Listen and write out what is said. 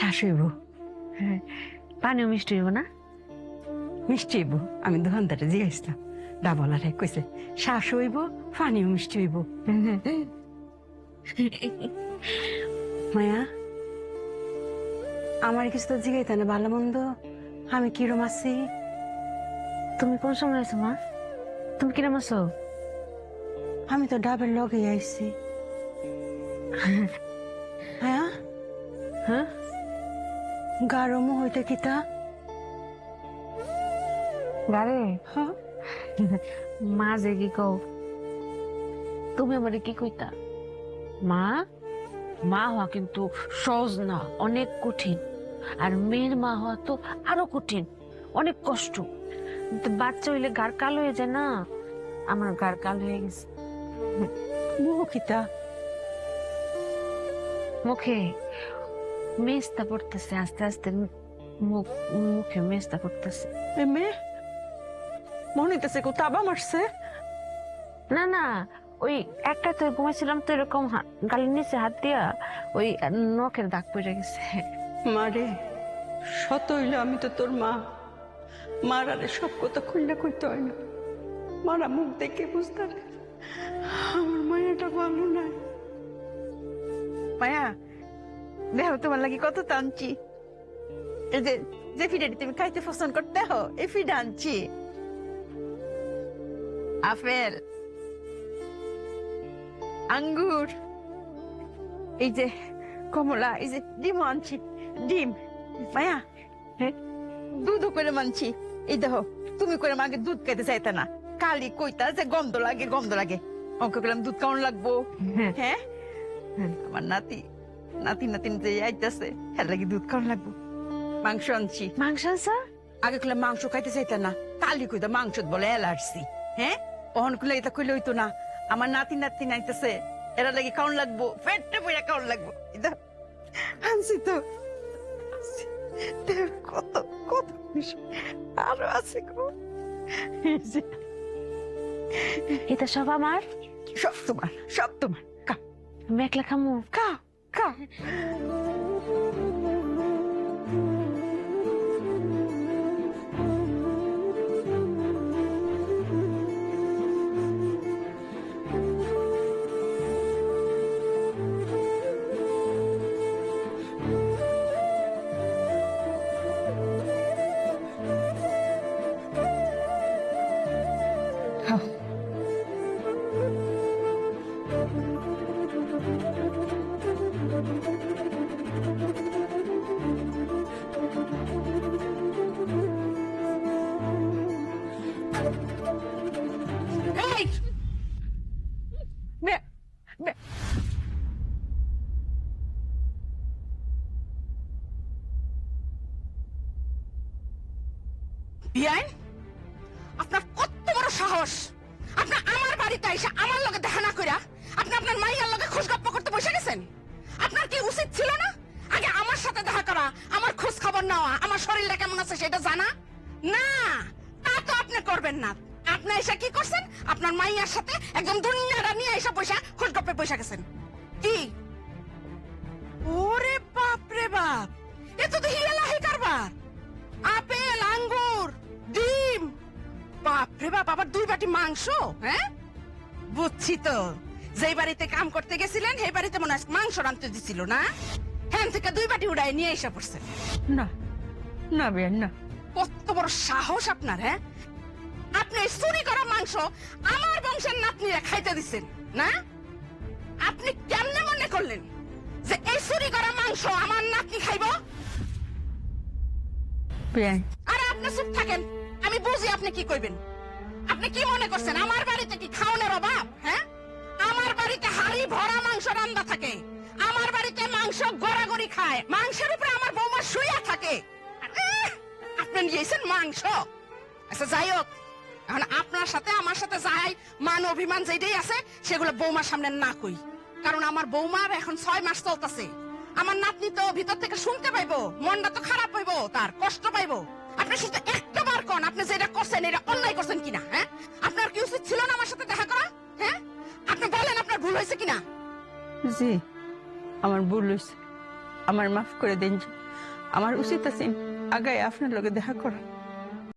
শ্বাস হইব হ্যাঁ পানিও মিষ্টি হইব না? মিষ্টি হইব আমি দোকানদারে জিজ্ঞাসলাম ডাবলারে কইছে শ্বাস হইব পানিও মিষ্টি হইব। মায়া আমার কিছু তো জিগাইতে না ভালো মন্দ। আমি কিরম আছি? তুমি কোন সময় আছো মা? তুমি কিরম আছো? আমি তো ডাবের লগে আইছি। হ্যাঁ হ্যাঁ? গারম হইতে কিতা গারে? হ্যাঁ। মা যে কি কও? তুমি আমারে কি কইতা? মা? মা হওয়া কিন্তু সহজ না অনেক কঠিন। আর মেয়ের মা হওয়া তো আরও কঠিন অনেক কষ্ট। বাচ্চা হইলে গার কাল হয়ে যায় না আমার গার কাল হয়ে গেছে। মুহ কিতা মুখে? মেস্তা পড়তেছে আস্তে আস্তে মুখ মুখে মেস্তা পড়তেছে মেয়ে মনে হইতেছে কেউ তাবা মারছে না না ওই একটা তো ঘুমাইছিলাম তো এরকম গালের নিচে হাত দিয়া ওই নখের দাগ পড়ে গেছে মারে শত হইলে আমি তো তোর মা মারারে সব কথা খুললে কইতে হয় না মারা মুখ দেখে বুঝতে আমার মায়াটা ভালো নাই মায়া দেখো তোমার লাগি কত টানছি। এই যে যে ফিডাটি তুমি খাইতে পছন্দ করতে হো এই ফিডা আনছি। আপেল আঙ্গুর এই যে কমলা এই যে ডিম আনছি। ডিম মায়া হ্যাঁ? দুধ করে মানছি। এই দেখো তুমি করে মাকে দুধ খাইতে চাইতে না। কালি কইতা যে গন্ধ লাগে গন্ধ লাগে। অঙ্ক করলাম দুধ কেমন লাগবো? হ্যাঁ। হ্যাঁ? হ্যাঁ। আমার নাতি নাতি নাতিন যে আইতাছে হ্যাঁ লাগি দুধ কেমন লাগবো। মাংস আনছি। মাংস আছে আগে কইলে মাংস খাইতে চাইতে না কালি কইতা মাংস বলে অ্যালার্জি হ্যাঁ? অহন কইলে এটা কইলে হইতো না। আমার নাতি নাতি নাইতেছে এরা লাগি কেমন লাগবো পেটটা পয়রা কেমন লাগবো। এটা আনছি তো। কত কত আরও আছে গো। এটা সব আমার? সব তোমার সব তোমার। কা আমি একলা খামু? কা কা খাও বিয়াইন আপনার কত বড় সাহস? আপনার আমার বাড়িতে এসে আমার লগে দেখা না কইরা আপনি আপনার মাইয়ার লগে খোঁজ করতে বসে গেছেন? আপনার কি উচিত ছিল না? আগে আমার সাথে দেখা করা, আমার খোঁজ খবর নেওয়া, আমার শরীরটা কেমন আছে সেটা জানা? না, তা তো আপনি করবেন না। আপনি এসে কি করছেন? আপনার মাইয়ার সাথে একদম দুনিয়াটা নিয়ে এসে পয়সা খোঁজ গপ্পে পয়সা গেছেন। বাপরে বাপ আবার দুই বাটি মাংস? হ্যাঁ? বুঝছি তো। যেই বাড়িতে কাম করতে গেছিলেন সেই বাড়িতে মনে হয় মাংস রাঁধতে দিছিল না? হ্যাঁ থেকে দুই বাটি উড়াই নিয়ে এসে পড়ছেন না না বেন না। কত বড় সাহস আপনার হ্যাঁ? আপনি চুরি করা মাংস আমার বংশের নাতনিরা খাইতে দিচ্ছেন না? আপনি কেমনে মনে করলেন যে এই চুরি করা মাংস আমার নাতনি খাইব? আরে আপনি চুপ থাকেন। বুঝি আপনি কি কইবেন? আপনি কি মনে করছেন আমার বাড়িতে কি খাওয়ানোর অভাব হ্যাঁ? আমার বাড়িতে হাড়ি ভরা মাংস রান্না থাকে। আমার বাড়িতে মাংস গড়াগড়ি খায়। মাংসের উপরে আমার বৌমা শুয়ে থাকে। আপনি নিয়েছেন মাংস। আচ্ছা যাই হোক। এখন আপনার সাথে, আমার সাথে যাই, মান অভিমান যেটাই আছে, সেগুলো বৌমার সামনে না কই। কারণ আমার বৌমার এখন ছয় মাস চলতেছে। আমার নাতনি তো ভিতর থেকে শুনতে পাইবো, মনটা তো খারাপ হইবো, তার কষ্ট পাইবো। আপনি শুধু একটা কন আপনি যেটা করছেন, এটা অন্যায় করছেন কিনা হ্যাঁ? আপনার কি উচিত ছিল না আমার সাথে দেখা করা হ্যাঁ? আপনি বলেন আপনার ভুল হয়েছে কিনা। জি, আমার ভুল হয়েছে। আমার মাফ করে দিন। আমার উচিত আছে আগে আপনার লগে দেখা করা।